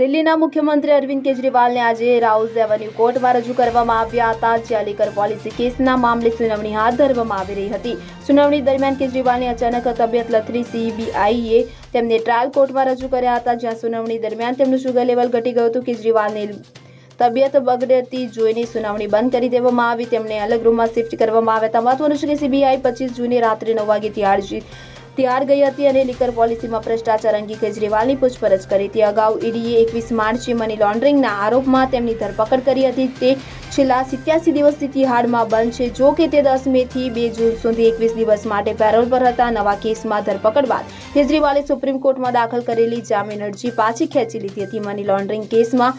દિલ્હીના મુખ્યમંત્રી અરવિંદ કેજરીવાલને આજે રાઉઝ એવન્યુ કોર્ટમાં રજૂ કરવામાં આવ્યા હતા, જ્યાં પોલિસી કેસના મામલે સુનાવણી હાથ ધરવામાં આવી રહી હતી. સુનાવણી દરમિયાન કેજરીવાલની અચાનક તબિયત લથડી, સીબીઆઈએ તેમને ટ્રાયલ કોર્ટમાં રજૂ કર્યા હતા, જ્યાં સુનાવણી દરમિયાન તેમનું શુગર લેવલ ઘટી ગયું હતું. કેજરીવાલને તબિયત બગડતી જોઈને સુનાવણી બંધ કરી દેવામાં આવી. તેમને અલગ રૂમમાં શિફ્ટ કરવામાં આવ્યા હતા. મહત્વનું છે કે સીબીઆઈ પચીસ જૂને રાત્રે નવ વાગ્યાથી તિહાડ જે- ગઈ હતી અને લીકર પોલિસીમાં ભ્રષ્ટાચાર અંગે કેજરીવાલની પૂછપરછ કરી હતી. અગાઉ ઈડીએ એકવીસ માર્ચે મની લોન્ડરિંગના આરોપમાં તેમની ધરપકડ કરી હતી. તે છેલ્લા સિત્યાસી દિવસથી તિહાડમાં બંધ છે. જો કે તે દસ મેથી બે જૂન સુધી એકવીસ દિવસ માટે પેરોલ પર હતા. નવા કેસમાં ધરપકડ બાદ કેજરીવાલે સુપ્રીમ કોર્ટમાં દાખલ કરેલી જામીન અરજી પાછી ખેંચી લીધી હતી. મની લોન્ડરિંગ કેસમાં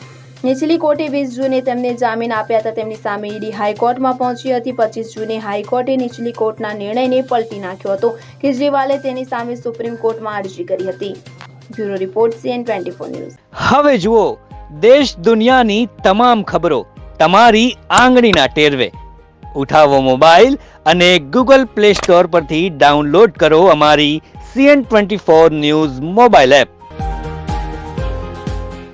નીચલી કોર્ટે વીસ જૂને તેમને જામીન આપ્યા હતા. તેમની સામે ઈડી હાઈકોર્ટમાં પહોંચી હતી. પચીસ જૂને હાઈકોર્ટે નીચલી કોર્ટના નિર્ણયને પલટી નાખ્યો હતો. કેજરીવાલે તેની સામે સુપ્રીમ કોર્ટમાં અરજી કરી હતી. Bureau report CN twenty four news. હવે જુઓ, દેશ દુનિયાની તમામ ખબરો તમારી આંગળીના ટેરવે. ઉઠાવો મોબાઈલ અને ગૂગલ પ્લે સ્ટોર પરથી ડાઉનલોડ કરો અમારી CN twenty four news mobile app.